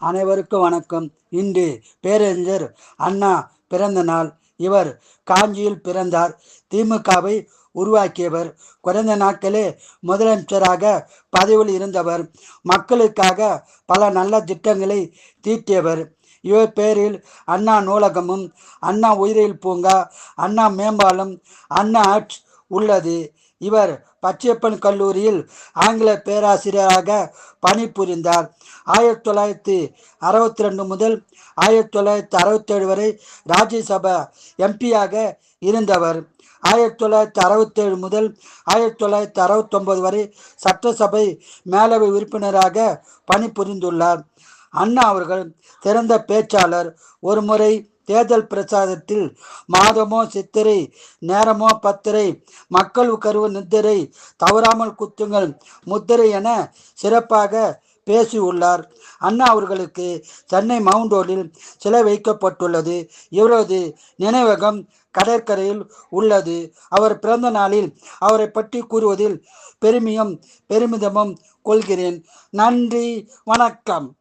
அனைவருக்கும் வணக்கம். இன்று பேரறிஞர் அண்ணா பிறந்த நாள். இவர் காஞ்சியில் பிறந்தார். திமுகவை உருவாக்கியவர். குறைந்த நாட்களே முதலமைச்சராக பதவியில் இருந்தவர். மக்களுக்காக பல நல்ல திட்டங்களை தீட்டியவர். இவர் பேரில் அண்ணா நூலகமும் அண்ணா உயிரியல் பூங்கா அண்ணா மேம்பாலம் அண்ணா ஆர்ட்ஸ் உள்ளது. இவர் பச்சையப்பன் கல்லூரியில் ஆங்கில பேராசிரியராக பணிபுரிந்தார். ஆயிரத்தி தொள்ளாயிரத்தி அறுபத்தி ரெண்டு முதல் ஆயிரத்தி தொள்ளாயிரத்தி அறுபத்தேழு வரை ராஜ்யசபா எம்பியாக இருந்தவர். ஆயிரத்தி தொள்ளாயிரத்தி அறுபத்தேழு முதல் ஆயிரத்தி தொள்ளாயிரத்தி அறுபத்தொம்பது வரை சட்டசபை மேலவை உறுப்பினராக பணிபுரிந்துள்ளார். அண்ணா அவர்கள் சிறந்த பேச்சாளர். ஒருமுறை தேர்தல் பிரச்சாரத்தில் மாதமோ சித்திரை நேரமோ பத்திரை மக்கள் கருவு நித்திரை தவறாமல் குத்துங்கள் முத்திரை என சிறப்பாக பேசியுள்ளார். அண்ணா அவர்களுக்கு சென்னை மவுண்டோலில் சிலை வைக்கப்பட்டுள்ளது. இவரது நினைவகம் கடற்கரையில் உள்ளது. அவர் பிறந்த நாளில் அவரை பற்றி கூறுவதில் பெருமையும் பெருமிதமும் கொள்கிறேன். நன்றி வணக்கம்.